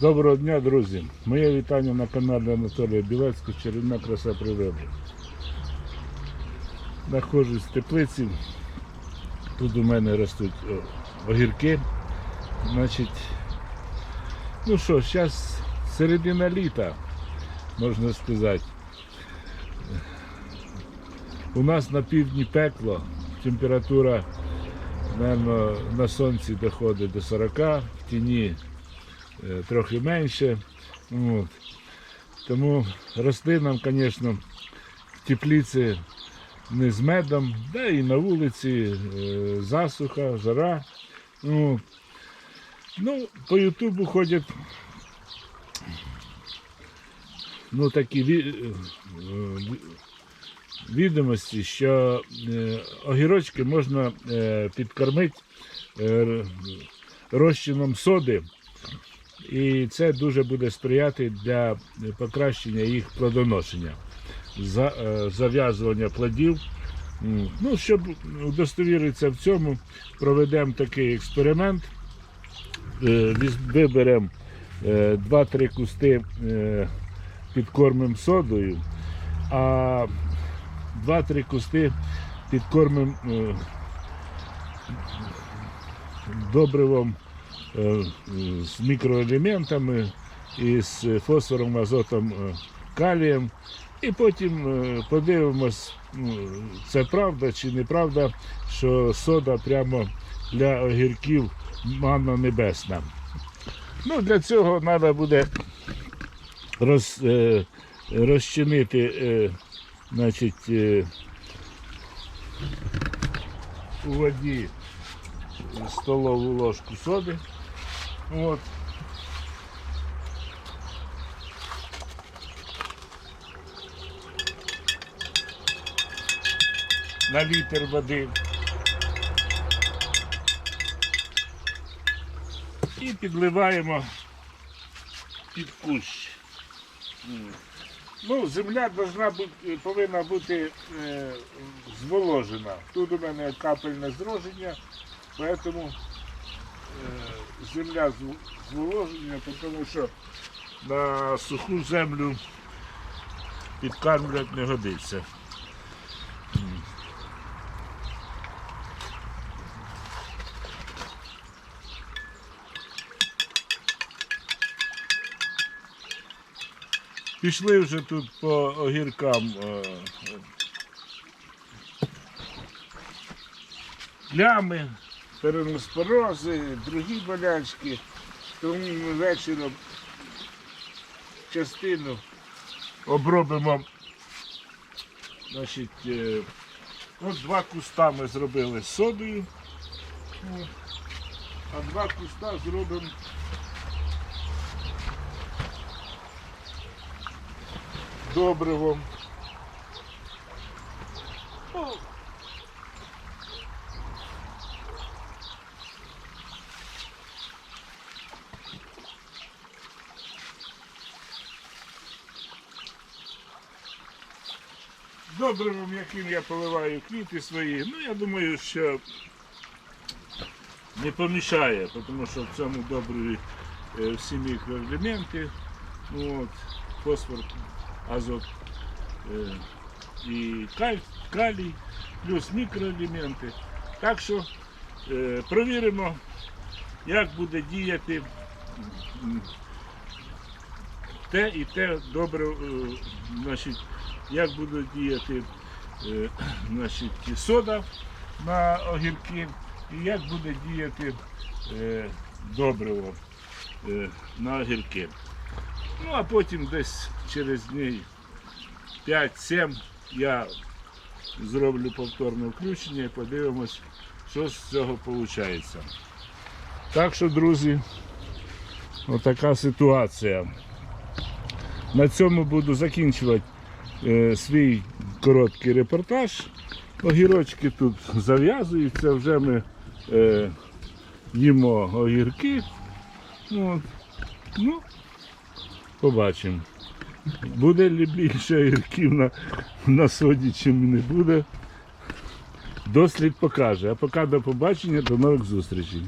Доброго дня, друзі! Моє вітання на каналі Анатолія Білецького Чарівна краса природи. Знаходжусь в теплиці. Тут у мене ростуть огірки. Значить, ну що, зараз середина літа, можна сказати. У нас на півдні пекло, температура, мабуть, на сонці доходить до 40, в тіні трохи менше. От. Тому рослинам, звісно, в тепліці не з медом, да і на вулиці е, засуха, жара. От. Ну, по Ютубу ходять ну, такі е, відомості, що е, огірочки можна е, підкормити е, розчином соди. І це дуже буде сприяти для покращення їх плодоношення, е, зав'язування плодів. Ну, щоб удостовіритися в цьому, проведемо такий експеримент. Е, Виберемо е, 2-3 кусти, е, підкормимо содою, а 2-3 кусти підкормимо добривом з мікроелементами і з фосфором, азотом, е, калієм. І потім е, подивимось, ну, це правда чи неправда, що сода прямо для огірків манна небесна. Ну, для цього треба буде роз, е, розчинити е, значить, е, у воді столову ложку соди. От. На літр води. І підливаємо під кущ. Ну, земля бути, повинна бути е, зволожена. Тут у мене капельне зроження, тому е, земля зв- зволожена, тому що на суху землю підкармлювати не годиться. Пішли вже тут по огіркам е, е, плями, переноспорози, другі болячки. Тому ми вечором частину обробимо. Значить, е, от два куста ми зробили з содою, а два куста зробимо добривом. Добривом, яким я поливаю квіти свої, ну я думаю, що не помішає, тому що в цьому добриві е, всі мікроелементи, ну, от, фосфор, азот е, і каль, калій, плюс мікроелементи. Так що е, провіримо, як буде діяти те і те добре, е, значить, як буде діяти е, значить, сода на огірки і як буде діяти е, добриво на огірки. Ну а потім десь через днів 5-7 я зроблю повторне включення і подивимось, що з цього виходить. Так що, друзі, отака ситуація. На цьому буду закінчувати е, свій короткий репортаж. Огірочки тут зав'язуються, вже ми е, їмо огірки. От. Ну, побачимо. Буде ли більше огірків на, на соді, чи не буде. Дослід покаже. А поки до побачення, до нових зустрічей.